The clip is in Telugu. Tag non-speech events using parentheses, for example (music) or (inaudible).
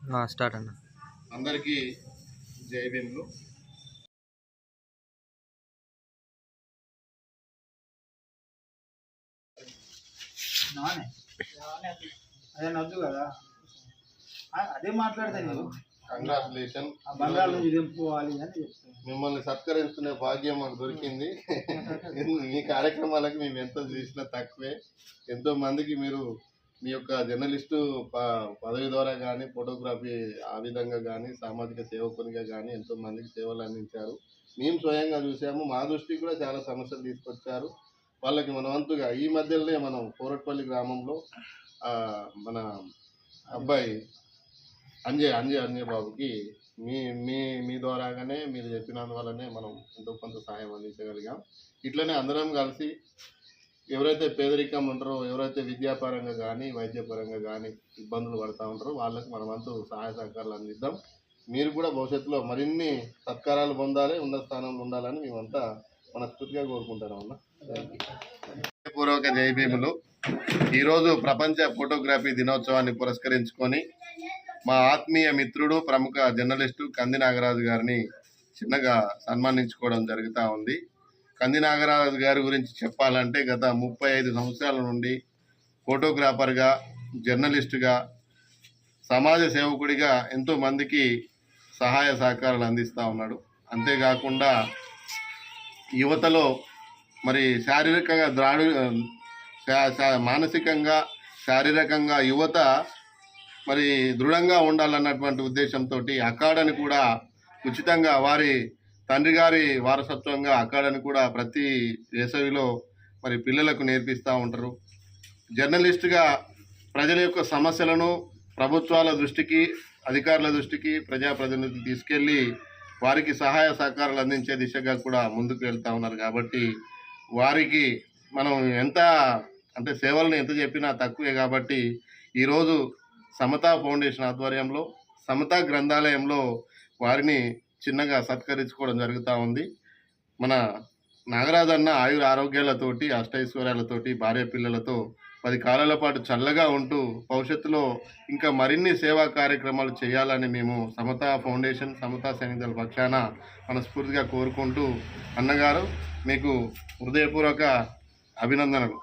స్టార్ట్ అన్న. అందరికీ జై భీములు. నానే? అదే నద్దు కదా? అదే మాట్లాడతా నేను. కంగ్రాచులేషన్ బంగాళ నుంచి దింపుకోవాలి అని చెప్తాను. మిమ్మల్ని సత్కరించుకునే భాగ్యం మాకు దొరికింది. (laughs) మీ కార్యక్రమాలకు మేము ఎంత చేసినా తక్కువే. ఎంతో మందికి మీరు మీ యొక్క జర్నలిస్టు ప- పదవి ద్వారా కానీ ఫోటోగ్రఫీ ఆ విధంగా కానీ సామాజిక సేవకునిగా కానీ ఎంతో మందికి సేవలు అందించారు. మేము స్వయంగా చూసాము. మా దృష్టికి కూడా చాలా సమస్యలు తీసుకొచ్చారు. వాళ్ళకి మన వంతుగా ఈ మధ్యలోనే మనం కోరట్పల్లి గ్రామంలో మన అబ్బాయి అంజయ్ అంజయ్ అంజయ్ బాబుకి మీ మీ మీ ద్వారాగానే మీరు చెప్పినందువల్లనే మనం ఎంతో కొంత సహాయం అందించగలిగాం. ఇట్లనే అందరం కలిసి ఎవరైతే పేదరికం ఉంటారో ఎవరైతే విద్యాపరంగా కానీ వైద్యపరంగా కానీ ఇబ్బందులు పడతా ఉంటారో వాళ్ళకి మన వంతు సహాయ సహకారాలు అందిద్దాం. మీరు కూడా భవిష్యత్తులో మరిన్ని సత్కారాలు పొందాలి ఉన్నత స్థానంలో ఉండాలని మేమంతా మనస్ఫూర్తిగా కోరుకుంటాను అన్న. పూర్వక జయభీములు. ఈరోజు ప్రపంచ ఫోటోగ్రఫీ దినోత్సవాన్ని పురస్కరించుకొని మా ఆత్మీయ మిత్రుడు ప్రముఖ జర్నలిస్టు కంది నాగరాజు గారిని చిన్నగా సన్మానించుకోవడం జరుగుతూ ఉంది. కంది నాగరాజు గారి గురించి చెప్పాలంటే గత ముప్పై ఐదు సంవత్సరాల నుండి ఫోటోగ్రాఫర్గా జర్నలిస్టుగా సమాజ సేవకుడిగా ఎంతో మందికి సహాయ సహకారాలు అందిస్తూ ఉన్నాడు. అంతేకాకుండా యువతలో మరి శారీరకంగా ద్రాడు శా- మానసికంగా శారీరకంగా యువత మరి దృఢంగా ఉండాలన్నటువంటి ఉద్దేశంతో అకాడని కూడా ఉచితంగా వారి తండ్రి గారి వారసత్వంగా అకాడని కూడా ప్రతి వేసవిలో మరి పిల్లలకు నేర్పిస్తూ ఉంటారు. జర్నలిస్టుగా ప్రజల యొక్క సమస్యలను ప్రభుత్వాల దృష్టికి అధికారుల దృష్టికి ప్రజాప్రతినిధులు తీసుకెళ్ళి వారికి సహాయ సహకారాలు అందించే దిశగా కూడా ముందుకు వెళ్తా ఉన్నారు. కాబట్టి వారికి మనం ఎంత అంటే సేవలను ఎంత చెప్పినా తక్కువే కాబట్టి ఈరోజు సమతా ఫౌండేషన్ ఆధ్వర్యంలో సమతా గ్రంథాలయంలో వారిని చిన్నగా సత్కరించుకోవడం జరుగుతూ ఉంది. మన నాగరాజన్న ఆయుర ఆరోగ్యాలతోటి అష్టైశ్వర్యాలతోటి భార్య పిల్లలతో పది కాలాల పాటు చల్లగా ఉంటూ భవిష్యత్తులో ఇంకా మరిన్ని సేవా కార్యక్రమాలు చేయాలని మేము సమతా ఫౌండేషన్ సమతా సైనికుల పక్షాన మనస్ఫూర్తిగా కోరుకుంటూ అన్నగారు మీకు హృదయపూర్వక అభినందనలు.